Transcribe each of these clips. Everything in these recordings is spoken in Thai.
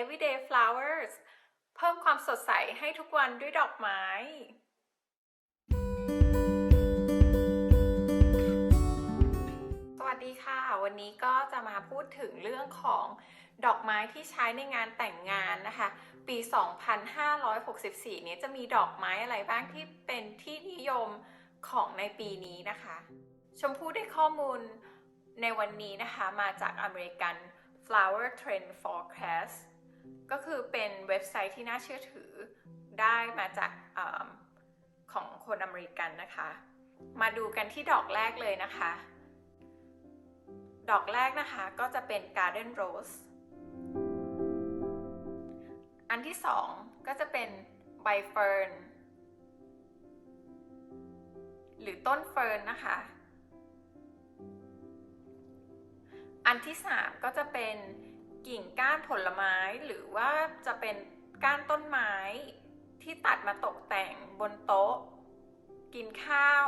Everyday Flowers เพิ่มความสดใสให้ทุกวันด้วยดอกไม้สวัสดีค่ะ วันนี้ก็จะมาพูดถึงเรื่องของดอกไม้ที่ใช้ในงานแต่งงานนะคะ ปี 2564 นี้จะมีดอกไม้อะไรบ้างที่เป็นที่นิยมของในปีนี้นะคะ ชมพู่ได้ข้อมูลในวันนี้นะคะ มาจากอเมริกัน Flower Trend Forecast ก็คือเป็นเว็บไซต์ที่น่าเชื่อถือได้มาจากอของคนอเมริกันนะคะ มาดูกันที่ดอกแรกเลยนะคะ ดอกแรกนะคะก็จะเป็น Garden Rose อันที่สองก็จะเป็นใบเฟิร์นหรือต้นเฟิร์นนะคะ อันที่สามก็จะเป็น กิ่งก้านผลไม้หรือว่าจะเป็นก้านต้นไม้ที่ตัดมาตกแต่งบนโต๊ะ กินข้าว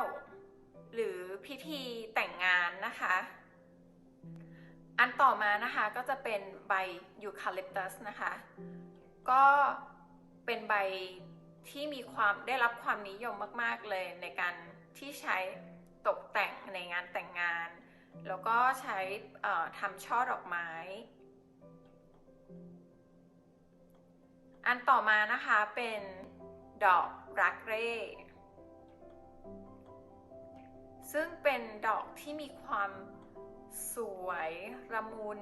หรือพิธีแต่งงานนะคะ อันต่อมานะคะก็จะเป็นใบยูคาลิปตัสนะคะ ก็เป็นใบที่มีความได้รับความนิยมมากๆเลยในการที่ใช้ตกแต่งในงานแต่งงาน แล้วก็ใช้ทำช่อดอกไม้ อันต่อมานะคะเป็นดอกรักเร่ ซึ่งเป็นดอกที่มีความสวยระมุน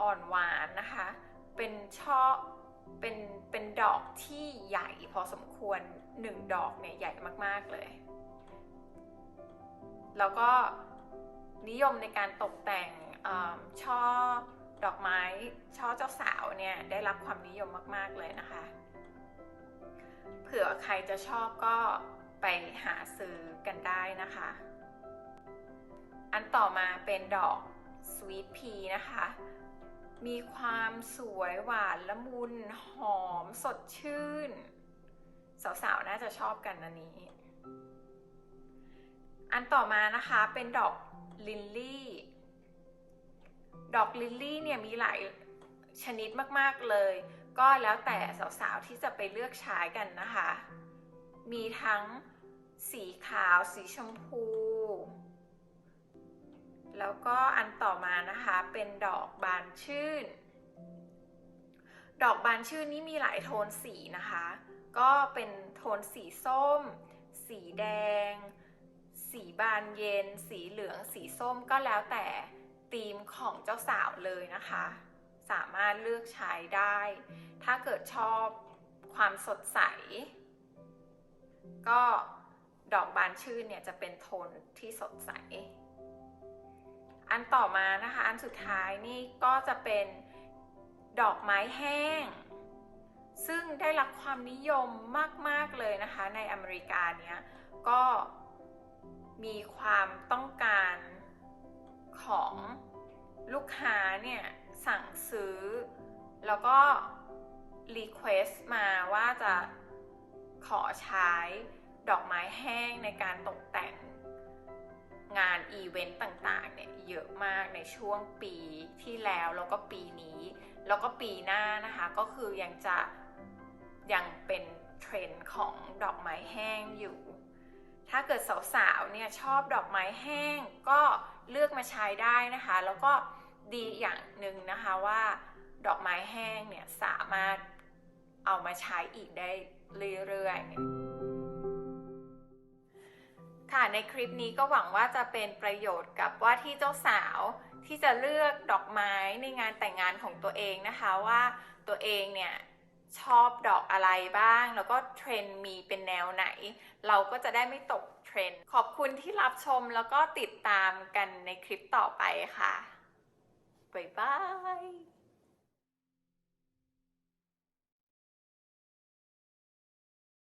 อ่อนหวานนะคะ เป็นช่อเป็น เป็นดอกที่ใหญ่พอสมควรหนึ่งดอกเนี่ยใหญ่มากๆเลย แล้วก็นิยมในการตกแต่งช่อ ดอกไม้ช่อเจ้าสาวเนี่ยได้รับความนิยมมาก ๆ เลยนะคะ เผื่อใครจะชอบก็ไปหาซื้อกันได้นะคะ อันต่อมาเป็นดอกสวีทพีนะคะ มีความสวยหวานละมุนหอมสดชื่น สาวๆ น่าจะชอบกันอันนี้ อันต่อมานะคะเป็นดอกลิลลี่ ดอกลิลลี่เนี่ยมีหลายชนิดมากๆเลย ก็แล้วแต่สาวๆที่จะไปเลือกใช้กันนะคะ มีทั้งสีขาวสีชมพู แล้วก็อันต่อมานะคะเป็นดอกบานชื่น ดอกบานชื่นนี้มีหลายโทนสีนะคะ ก็เป็นโทนสีส้ม สีแดง สีบานเย็น สีเหลือง สีส้มก็แล้วแต่ ธีมของเจ้าสาวเลยนะคะ สามารถเลือกใช้ได้ ถ้าเกิดชอบความสดใส ก็ดอกบานชื่นเนี่ยจะเป็นโทนที่สดใส อันต่อมานะคะ อันสุดท้ายนี่ก็จะเป็นดอกไม้แห้ง ซึ่งได้รับความนิยมมาก ๆ เลยนะคะ ในอเมริกาเนี้ยก็มีความต้องการ ของลูกค้าเนี่ยสั่งซื้อ แล้วก็รีเควสต์มาว่าจะขอใช้ดอกไม้แห้งในการตกแต่งงานอีเวนต์ต่างๆเนี่ยเยอะมากในช่วงปีที่แล้วแล้วก็ปีนี้ แล้วก็ปีหน้านะคะก็คือยังจะยังเป็นเทรนด์ของดอกไม้แห้งอยู่ ถ้าเกิดสาวๆเนี่ยชอบดอกไม้แห้งก็เลือกมาใช้ได้นะคะ แล้วก็ดีอย่างหนึ่งนะคะว่าดอกไม้แห้งเนี่ยสามารถเอามาใช้อีกได้เรื่อยๆ ค่ะในคลิปนี้ก็หวังว่าจะเป็นประโยชน์กับว่าที่เจ้าสาวที่จะเลือกดอกไม้ในงานแต่งงานของตัวเองนะคะว่าตัวเองเนี่ยชอบ อะไรบ้าง แล้วก็เทรนด์มีเป็นแนวไหน เราก็จะได้ไม่ตกเทรนด์ขอบคุณที่รับชมแล้วก็ติดตามกันในคลิปต่อไปค่ะ บ๊ายบาย